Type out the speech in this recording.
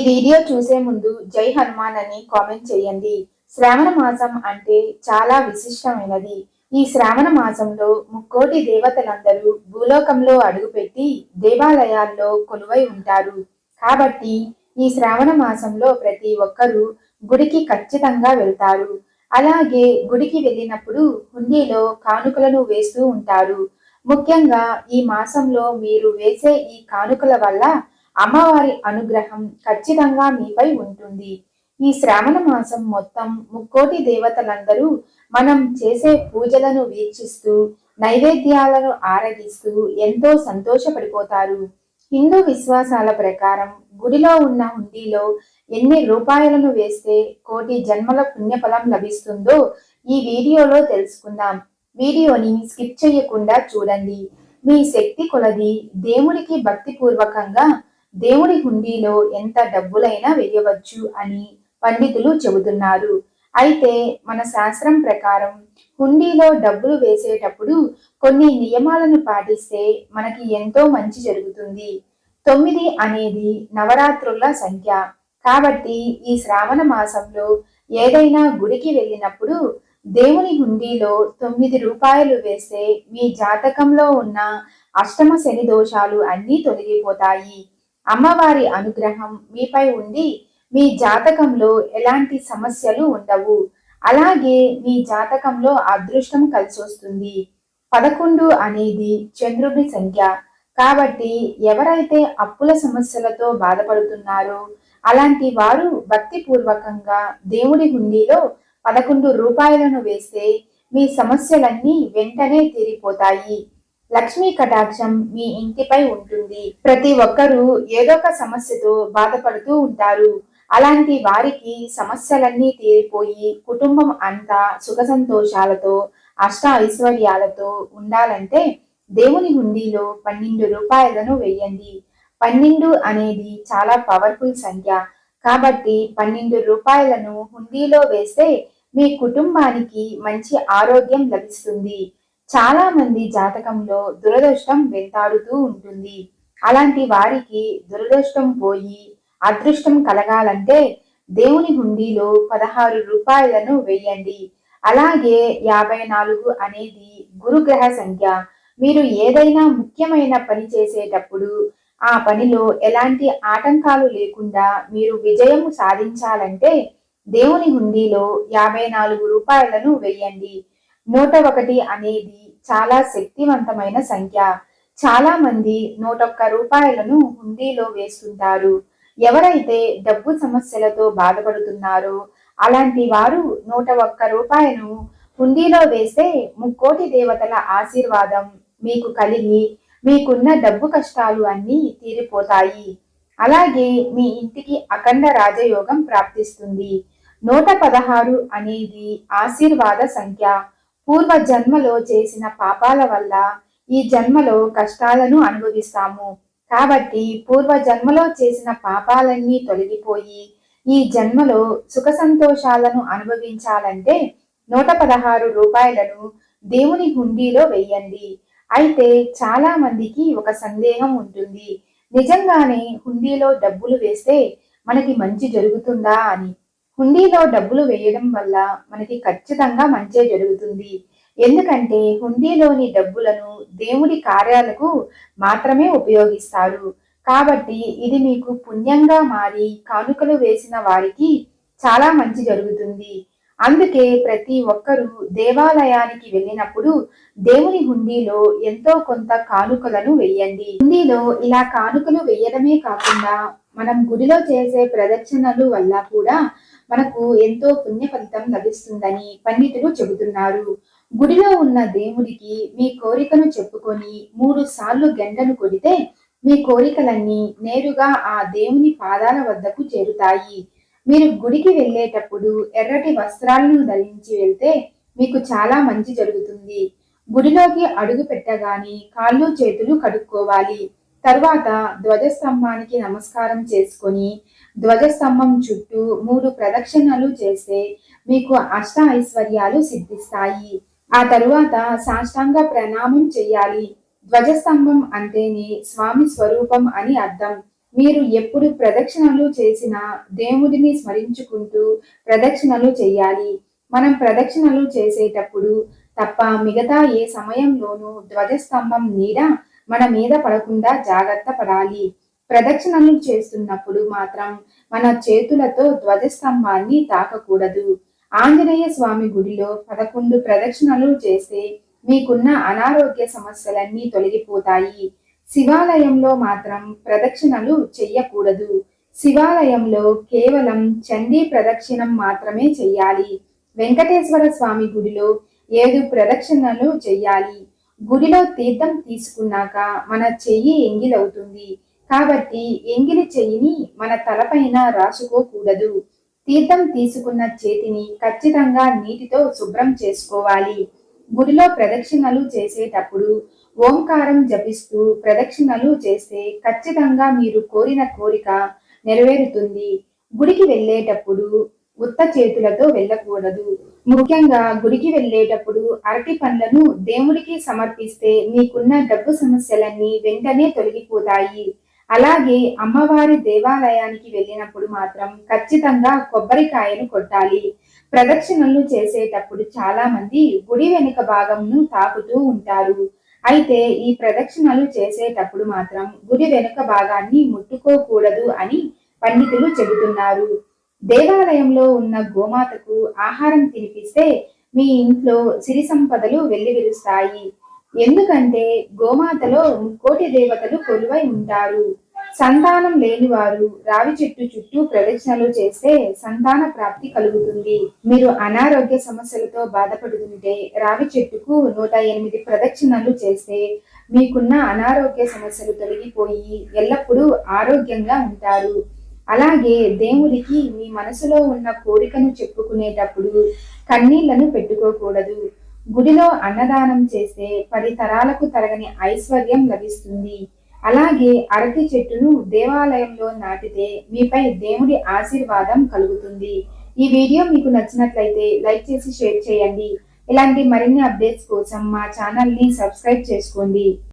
ఈ వీడియో చూసే ముందు జై హనుమాన్ అని కామెంట్ చేయండి. శ్రావణ మాసం అంటే చాలా విశిష్టమైనది. ఈ శ్రావణ మాసంలో ముక్కోటి దేవతలందరూ భూలోకంలో అడుగుపెట్టి దేవాలయాల్లో కొలువై ఉంటారు. కాబట్టి ఈ శ్రావణ మాసంలో ప్రతి ఒక్కరూ గుడికి ఖచ్చితంగా వెళ్తారు. అలాగే గుడికి వెళ్ళినప్పుడు హుండీలో కానుకలను వేస్తూ ఉంటారు. ముఖ్యంగా ఈ మాసంలో మీరు వేసే ఈ కానుకల వల్ల అమ్మవారి అనుగ్రహం ఖచ్చితంగా మీపై ఉంటుంది. ఈ శ్రావణ మాసం మొత్తం ముక్కోటి దేవతలందరూ మనం చేసే పూజలను వీక్షిస్తూ నైవేద్యాలను ఆరగిస్తూ ఎంతో సంతోషపడిపోతారు. హిందూ విశ్వాసాల ప్రకారం గుడిలో ఉన్న హుండీలో ఎన్ని రూపాయలను వేస్తే కోటి జన్మల పుణ్యఫలం లభిస్తుందో ఈ వీడియోలో తెలుసుకుందాం. వీడియోని స్కిప్ చేయకుండా చూడండి. మీ శక్తి కొలది దేవుడికి భక్తిపూర్వకంగా దేవుడి హుండీలో ఎంత డబ్బులైనా వేయవచ్చు అని పండితులు చెబుతున్నారు. అయితే మన శాస్త్రం ప్రకారం హుండీలో డబ్బులు వేసేటప్పుడు కొన్ని నియమాలను పాటిస్తే మనకి ఎంతో మంచి జరుగుతుంది. తొమ్మిది అనేది నవరాత్రుల సంఖ్య. కాబట్టి ఈ శ్రావణ మాసంలో ఏదైనా గుడికి వెళ్ళినప్పుడు దేవుని హుండీలో తొమ్మిది రూపాయలు వేస్తే మీ జాతకంలో ఉన్న అష్టమ శని దోషాలు అన్నీ తొలగిపోతాయి. అమ్మవారి అనుగ్రహం మీపై ఉండి మీ జాతకంలో ఎలాంటి సమస్యలు ఉండవు. అలాగే మీ జాతకంలో అదృష్టం కలిసి వస్తుంది పదకొండు అనేది చంద్రుడి సంఖ్య. కాబట్టి ఎవరైతే అప్పుల సమస్యలతో బాధపడుతున్నారో అలాంటి వారు భక్తిపూర్వకంగా దేవుడి హుండీలో పదకొండు రూపాయలను వేస్తే మీ సమస్యలన్నీ వెంటనే తీరిపోతాయి. లక్ష్మీ కటాక్షం మీ ఇంటిపై ఉంటుంది. ప్రతి ఒక్కరూ ఏదో ఒక సమస్యతో బాధపడుతూ ఉంటారు. అలాంటి వారికి సమస్యలన్నీ తీరిపోయి కుటుంబం అంతా సుఖ సంతోషాలతో అష్ట ఐశ్వర్యాలతో ఉండాలంటే దేవుని హుండీలో పన్నెండు రూపాయలను వేయండి పన్నెండు అనేది చాలా పవర్ఫుల్ సంఖ్య. కాబట్టి పన్నెండు రూపాయలను హుండీలో వేస్తే మీ కుటుంబానికి మంచి ఆరోగ్యం లభిస్తుంది. చాలా మంది జాతకంలో దురదృష్టం వెంటాడుతూ ఉంటుంది. అలాంటి వారికి దురదృష్టం పోయి అదృష్టం కలగాలంటే దేవుని హుండీలో పదహారు రూపాయలను వేయండి. అలాగే యాభై నాలుగు అనేది గురుగ్రహ సంఖ్య. మీరు ఏదైనా ముఖ్యమైన పని చేసేటప్పుడు ఆ పనిలో ఎలాంటి ఆటంకాలు లేకుండా మీరు విజయం సాధించాలంటే దేవుని హుండీలో యాభై నాలుగు రూపాయలను వేయండి. నూట ఒకటి అనేది చాలా శక్తివంతమైన సంఖ్య. చాలా మంది నూటొక్క రూపాయలను హుండీలో వేస్తుంటారు. ఎవరైతే డబ్బు సమస్యలతో బాధపడుతున్నారో అలాంటి వారు నూట ఒక్క రూపాయను హుండీలో వేస్తే ముక్కోటి దేవతల ఆశీర్వాదం మీకు కలిగి మీకున్న డబ్బు కష్టాలు అన్నీ తీరిపోతాయి. అలాగే మీ ఇంటికి అఖండ రాజయోగం ప్రాప్తిస్తుంది. నూట పదహారు అనేది ఆశీర్వాద సంఖ్య. పూర్వ జన్మలో చేసిన పాపాల వల్ల ఈ జన్మలో కష్టాలను అనుభవిస్తాము. కాబట్టి పూర్వ జన్మలో చేసిన పాపాలన్నీ తొలగిపోయి ఈ జన్మలో సుఖ సంతోషాలను అనుభవించాలంటే నూట పదహారు రూపాయలను దేవుని హుండీలో వెయ్యండి. అయితే చాలా మందికి ఒక సందేహం ఉంటుంది. నిజంగానే హుండీలో డబ్బులు వేస్తే మనకి మంచి జరుగుతుందా అని. హుండీలో డబ్బులు వేయడం వల్ల మనకి ఖచ్చితంగా మంచే జరుగుతుంది. ఎందుకంటే హుండీలోని డబ్బులను దేవుడి కార్యాలకు మాత్రమే ఉపయోగిస్తారు. కాబట్టి ఇది మీకు పుణ్యంగా మారి కానుకలు వేసిన వారికి చాలా మంచి జరుగుతుంది. అందుకే ప్రతి ఒక్కరూ దేవాలయానికి వెళ్ళినప్పుడు దేవుని హుండీలో ఎంతో కొంత కానుకలను వెయ్యండి హుండీలో ఇలా కానుకలు వెయ్యడమే కాకుండా మనం గుడిలో చేసే ప్రదక్షిణలు వల్ల కూడా మనకు ఎంతో పుణ్య ఫలితం లభిస్తుందని పండితులు చెబుతున్నారు. గుడిలో ఉన్న దేవుడికి మీ కోరికను చెప్పుకొని మూడు సార్లు గంటను కొడితే మీ కోరికలన్నీ నేరుగా ఆ దేవుని పాదాల వద్దకు చేరుతాయి. మీరు గుడికి వెళ్ళేటప్పుడు ఎర్రటి వస్త్రాలను ధరించి వెళ్తే మీకు చాలా మంచి జరుగుతుంది. గుడిలోకి అడుగు పెట్టగానే కాళ్ళు చేతులు కడుక్కోవాలి. తర్వాత ధ్వజస్తంభానికి నమస్కారం చేసుకొని ధ్వజస్తంభం చుట్టూ మూడు ప్రదక్షిణలు చేస్తే మీకు అష్ట ఐశ్వర్యాలు సిద్ధిస్తాయి. ఆ తరువాత సాష్టాంగ ప్రణామం చేయాలి ధ్వజస్తంభం అంటేనే స్వామి స్వరూపం అని అర్థం. మీరు ఎప్పుడు ప్రదక్షిణలు చేసినా దేవుడిని స్మరించుకుంటూ ప్రదక్షిణలు చేయాలి మనం ప్రదక్షిణలు చేసేటప్పుడు తప్ప మిగతా ఏ సమయంలోనూ ధ్వజస్తంభం నీడ మన మీద పడకుండా జాగ్రత్త పడాలి. ప్రదక్షిణలు చేస్తున్నప్పుడు మాత్రం మన చేతులతో ధ్వజస్తంభాన్ని తాకకూడదు. ఆంజనేయ స్వామి గుడిలో పదకొండు ప్రదక్షిణలు చేస్తే మీకున్న అనారోగ్య సమస్యలన్నీ తొలగిపోతాయి. శివాలయంలో మాత్రం ప్రదక్షిణలు చెయ్యకూడదు. శివాలయంలో కేవలం చండీ ప్రదక్షిణం మాత్రమే చెయ్యాలి. వెంకటేశ్వర స్వామి గుడిలో ఏడు ప్రదక్షిణలు చెయ్యాలి. గుడిలో తీర్థం తీసుకున్నాక మన చెయ్యి ఎంగిలవుతుంది. కాబట్టి ఎంగిలి చెయ్యిని మన తలపైన రాసుకోకూడదు. తీర్థం తీసుకున్న చేతిని ఖచ్చితంగా నీటితో శుభ్రం చేసుకోవాలి. గుడిలో ప్రదక్షిణలు చేసేటప్పుడు ఓంకారం జపిస్తూ ప్రదక్షిణలు చేస్తే ఖచ్చితంగా మీరు కోరిన కోరిక నెరవేరుతుంది. గుడికి వెళ్ళేటప్పుడు ఉత్త చేతులతో వెళ్ళకూడదు. ముఖ్యంగా గుడికి వెళ్ళేటప్పుడు అరటి పండ్లను దేవుడికి సమర్పిస్తే మీకున్న డబ్బు సమస్యలన్నీ వెంటనే తొలగిపోతాయి. అలాగే అమ్మవారి దేవాలయానికి వెళ్ళినప్పుడు మాత్రం ఖచ్చితంగా కొబ్బరికాయను కొట్టాలి. ప్రదక్షిణలు చేసేటప్పుడు చాలా మంది గుడి వెనుక భాగంను తాకుతూ ఉంటారు. అయితే ఈ ప్రదక్షిణలు చేసేటప్పుడు మాత్రం గుడి వెనుక భాగాన్ని ముట్టుకోకూడదు అని పండితులు చెబుతున్నారు. దేవాలయంలో ఉన్న గోమాతకు ఆహారం తినిపిస్తే మీ ఇంట్లో సిరి సంపదలు వెల్లివిరుస్తాయి. ఎందుకంటే గోమాతలో ముక్కోటి దేవతలు కొలువై ఉంటారు. సంతానం లేనివారు రావి చెట్టు చుట్టూ ప్రదక్షిణలు చేస్తే సంతాన ప్రాప్తి కలుగుతుంది. మీరు అనారోగ్య సమస్యలతో బాధపడుతుంటే రావి చెట్టుకు నూట ఎనిమిది ప్రదక్షిణలు చేస్తే మీకున్న అనారోగ్య సమస్యలు తొలగిపోయి ఎల్లప్పుడూ ఆరోగ్యంగా ఉంటారు. అలాగే దేవుడికి మీ మనసులో ఉన్న కోరికను చెప్పుకునేటప్పుడు కన్నీళ్ళను పెట్టుకోకూడదు. గుడిలో అన్నదానం చేస్తే పది తరాలకు తరగని ఐశ్వర్యం లభిస్తుంది. అలాగే అరటి చెట్టును దేవాలయంలో నాటితే మీపై దేవుడి ఆశీర్వాదం కలుగుతుంది. ఈ వీడియో మీకు నచ్చినట్లయితే లైక్ చేసి షేర్ చేయండి. ఇలాంటి మరిన్ని అప్డేట్స్ కోసం మా ఛానల్ని సబ్స్క్రైబ్ చేసుకోండి.